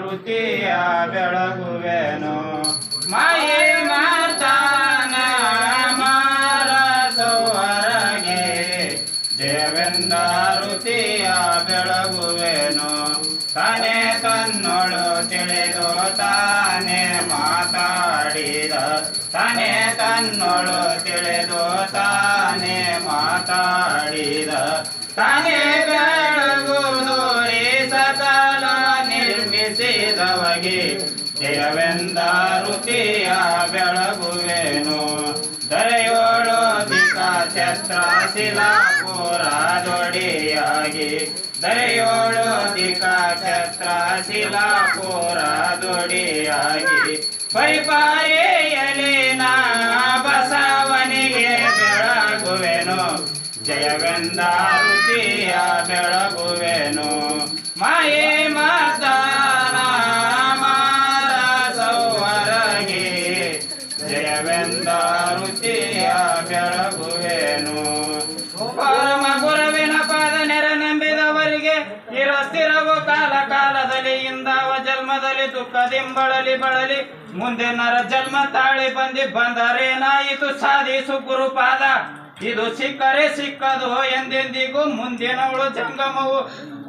ರುಚಿಯ ಬೆಳಗುವೆನು. ಮಾಯೆ ಮಾತಾನ ಮಾರಸವರಗೆ ದೇವೆಂದ ರುಚಿಯ ಬೆಳಗುವೆನು. ತಾನೆ ತನ್ನೊಳು ತಿಳಿದು ತಾನೆ ಮಾತಾಡಿದ. ತಾನೆ ತನ್ನೊಳು ತಿಳಿದು ತಾನೆ ಮಾತಾಡಿದ. ತಾನೇ ರುಚಿಯ ಬೆಳಗುವೆನು. ದರೆಯೋಳು ದಿಕ ಛತ್ರ ಶಿಲಾಪುರ ದೊಡಿಯಾಗಿ ದರೆಯೋಳು ದಿಕ ಛತ್ರ ಶಿಲಾಪುರ ದೊಡಿಯಾಗಿ ಪರಿಪಾರಿಯಲಿ ನಾ ಬಸವನಿಗೆ ಬೆಳಗುವೆನು. ಜಯವೆಂದ ಆ ಬೆಳಗುವೆನು. ಮಾಯೆ ಜಯವೆಂದ ರುಚಿಯ ಬೆಳಗುವೆನು ಪರಮ ಗುರುವಿನ ಪಾದ ನೆರ ನಂಬಿದವರಿಗೆ ಇರ ಸ್ಥಿರವು ಕಾಲ ಕಾಲದಲ್ಲಿ ಇಂದವ ಜನ್ಮದಲ್ಲಿ ದುಃಖದಿಂಬಳಲಿ ಬಳಲಿ. ಮುಂದೆ ನರ ಜನ್ಮ ತಾಳಿ ಬಂದಿ ಬಂದರೇನಾಯಿತು ಸಾಧಿಸು ಗುರುಪಾದ ಇದು ಸಿಕ್ಕರೆ ಸಿಕ್ಕದು ಎಂದೆಂದಿಗೂ ಮುಂದಿನವಳು ಜಂಗಮವು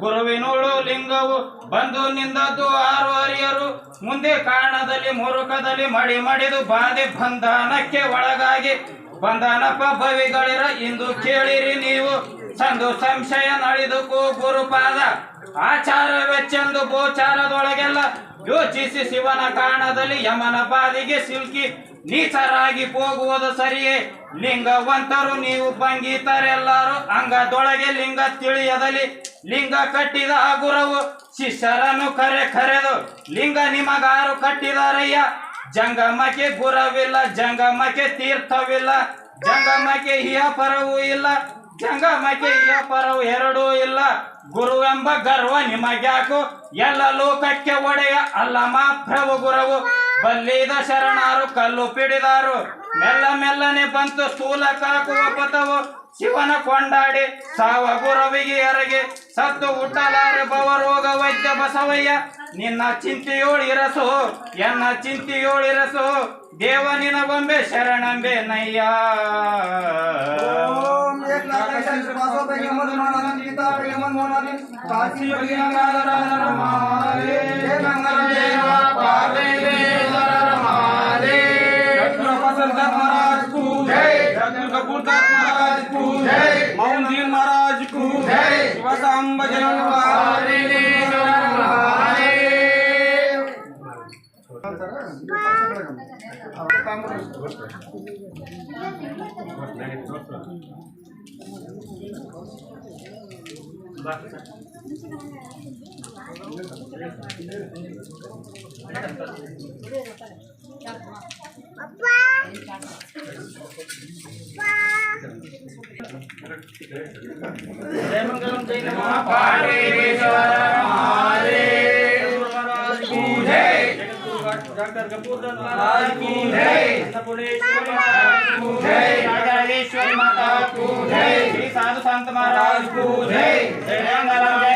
ಗುರುವಿನೋಳು ಲಿಂಗವು ಬಂದು ನಿಂದದ್ದು ಆರು ಹರಿಯರು ಮುಂದೆ ಕಾರಣದಲ್ಲಿ ಮುರುಕದಲ್ಲಿ ಮಡಿ ಮಡಿದು ಬಾಂಧಿ ಬಂಧನಕ್ಕೆ ಒಳಗಾಗಿ ಬಂಧನಪ್ಪ ಭವಿಗಳಿರ ಇಂದು ಕೇಳಿರಿ ನೀವು. ಸಂದು ಸಂಶಯ ನಡೆದುಕು ಗುರುಪಾದ, ಆಚಾರ ವೆಚ್ಚೆಂದು ಗೋಚಾರದೊಳಗೆಲ್ಲ ಯೋಚಿಸಿ ಶಿವನ ಕಾರಣದಲ್ಲಿ ಯಮನ ಬಾದಿಗೆ ಸಿಲ್ಕಿ ನೀಚರಾಗಿ ಹೋಗುವುದು ಸರಿಯೇ? ಲಿಂಗವಂತರು ನೀವು ಬಂಗೀತರೆಲ್ಲರೂ ಅಂಗದೊಳಗೆ ಲಿಂಗ ತಿಳಿಯದಲ್ಲಿ ಲಿಂಗ ಕಟ್ಟಿದ ಗುರವು ಶಿಷ್ಯರನ್ನು ಕರೆ ಕರೆದು, ಲಿಂಗ ನಿಮಗಾರು ಕಟ್ಟಿದಾರಯ್ಯ? ಜಂಗಮಕ್ಕೆ ಗುರವಿಲ್ಲ, ಜಂಗಮಕ್ಕೆ ತೀರ್ಥವಿಲ್ಲ, ಜಂಗಮಕ್ಕೆ ಹಿಯ ಪರವೂ ಇಲ್ಲ, ಜಂಗಮಕ್ಕೆ ಹಿಯ ಪರವು ಎರಡೂ ಇಲ್ಲ. ಗುರು ಎಂಬ ಗರ್ವ ನಿಮಗ್ಯಾಕು? ಎಲ್ಲ ಲೋಕಕ್ಕೆ ಒಡೆಯ ಅಲ್ಲಮ ಪ್ರಭು ಗುರವು. ಬಲ್ಲಿದ ಶರಣಾರು ಕಲ್ಲು ಪಿಡಿದಾರು. ಮೆಲ್ಲ ಮೆಲ್ಲನೆ ಬಂತು ಸ್ಥೂಲ ಕಾಕುವ ಪಥವು. ಶಿವನ ಕೊಂಡಾಡಿ ಸಾವ ಗುರವಿಗೆ ಎರಗೆ ಸತ್ತು ಹುಟ್ಟಲಾರೆ ಭವರೋಗ ವೈದ್ಯ ಬಸವಯ್ಯ. ನಿನ್ನ ಚಿಂತೆಯೋಳಿರಸು, ಎನ್ನ ಚಿಂತೆಯೋಳಿರಸು, ದೇವ ನಿನಗೊಂಬೆ ಶರಣಂಬೆ ನಯ್ಯ. ओम महाराज को माउंदीन महाराज को शिवसाम भजन Papa. Papa. जय मंगलम जय नमः जय डॉक्टर कपूर महाराज की जय अन्नपूर्णेश्वरी महाराज को जय राजेश्वरी माता को जय श्री साधु संत महाराज को जय जय मंगलम